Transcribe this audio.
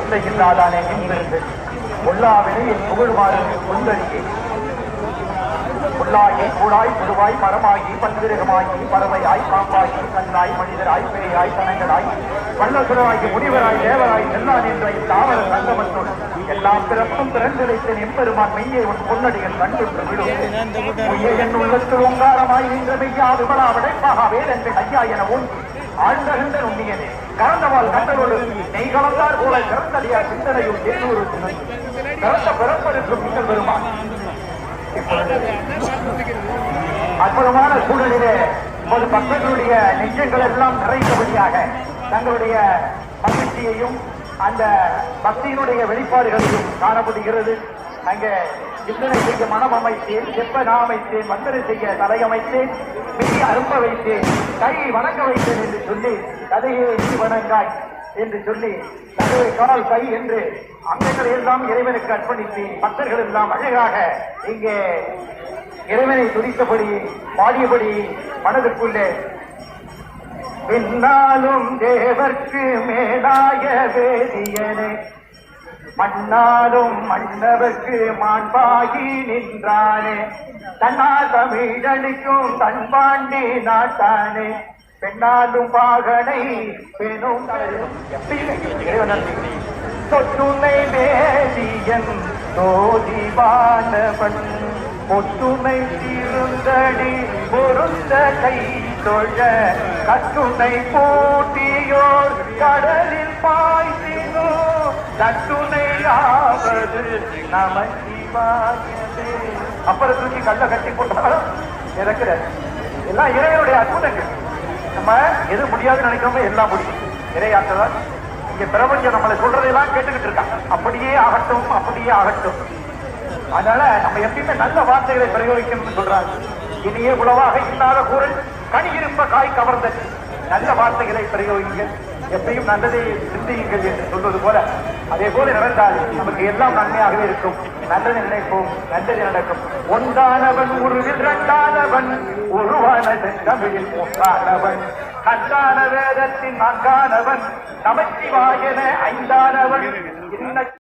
எல்லை இல்லாதானே என்பிருந்து பொல்லா புகழ்வாறு புகழ்மாறு கொந்தடியே கூடாய் புதுவாய் மரமாகி பன்விரகமாகி பறவையாய் பாம்பாகி கண்ணாய் மனிதராய் பெரியாய் தனங்களாய் வல்லசுராகி முனிவராய் தேவராய் செல்லான் என்ற தாவர சங்கமத்துள் எல்லாம் பிறப்பும் பிறந்தெடுத்த எம்பெருமான் மெய்யை உன் பொன்னடிகள் கண்டுற்று விடும் என் உள்ளத்தில் ஓங்காரமாய் நின்ற மெய்யா விபலா விடைப்பாக வேதங்கள் ஐயா என ஓங்கி ஆழ்ந்தகின்ற நுண்ணியனே கறந்தவாள் கண்டலோடு நெய் கலந்தார் போல சிறந்தடியார் சிந்தனையும் எண்ணூறு கறந்த பிறப்பதற்கும் நீங்கள் பெருமான் அற்புதமான சூழலிலே ஒரு பக்தர்களுடைய நெஞ்சங்கள் எல்லாம் நிறைந்தபடியாக தங்களுடைய மகிழ்ச்சியையும் அந்த பக்தியினுடைய வெளிப்பாடுகளையும் காணப்படுகிறது அங்கே சிந்தனை செய்ய மனம் அமைத்தேன் செப்ப நான் அமைத்தேன் மந்திர செய்ய தலையமைத்தேன் மிக அரும்ப வைத்தேன் கை வணங்க வைத்தேன் என்று சொல்லி கதையே நீ வணங்காய் என்று சொல்லி கதையை கால் கை என்று அங்கங்களை எல்லாம் இறைவனுக்கு அர்ப்பணித்து பக்தர்கள் எல்லாம் அழகாக இங்கே இறைவனை துதித்தபடி பாடியபடி மனதுக்குள்ளே பின்னாலும் தேவர்க்கு மேலாய வேதியனை மன்னாலும் மன்னருக்கு மாண்பாகி நின்றானே. தன்னால் தமிழனுக்கும் தன்பாண்டி நாட்டானே. பெண்ணாலும் பாகனை பெணும் தொற்றுமை வேதியன் சோதிவானவன் ஒற்றுமை தீருந்தடி பொருந்த கை தொழ. கட்டுனை போட்டியோர் கடலில் பாய்த்தினோ தட்டுணையாவது நமச்சிவாயதே அப்புறம் தூக்கி கல்ல கட்டி போட்டாலும் இறக்குற. எல்லாம் இறைவனுடைய அற்புதங்கள் நம்ம எது முடியாதுன்னு நினைக்கிறோமோ எல்லாம் முடியும். இறையாற்றதான் இங்க பிரபஞ்சம் நம்மளை சொல்றதெல்லாம் கேட்டுக்கிட்டு இருக்காங்க அப்படியே ஆகட்டும் அப்படியே ஆகட்டும். அதனால நம்ம எப்பயுமே நல்ல வார்த்தைகளை பிரயோகிக்கணும்னு சொல்றாங்க. இனியே உளவாக இல்லாத கூறல் கனி இருப்ப காய் கவர்ந்த நல்ல வார்த்தைகளை பிரயோகிங்க. எப்பையும் நல்லதை சிந்தியுங்கள் என்று சொல்வது போல அதே போல நடந்தால் நமக்கு எல்லாம் நன்மையாகவே இருக்கும். நல்லது நினைப்போம் நல்லது நடக்கும். ஒன்றானவன் உருவில் இரண்டானவன் உருவான தமிழில் ஒன்றானவன். கண்டான வேதத்தின் நான்கானவன் நமச்சிவாயன ஐந்தானவன்.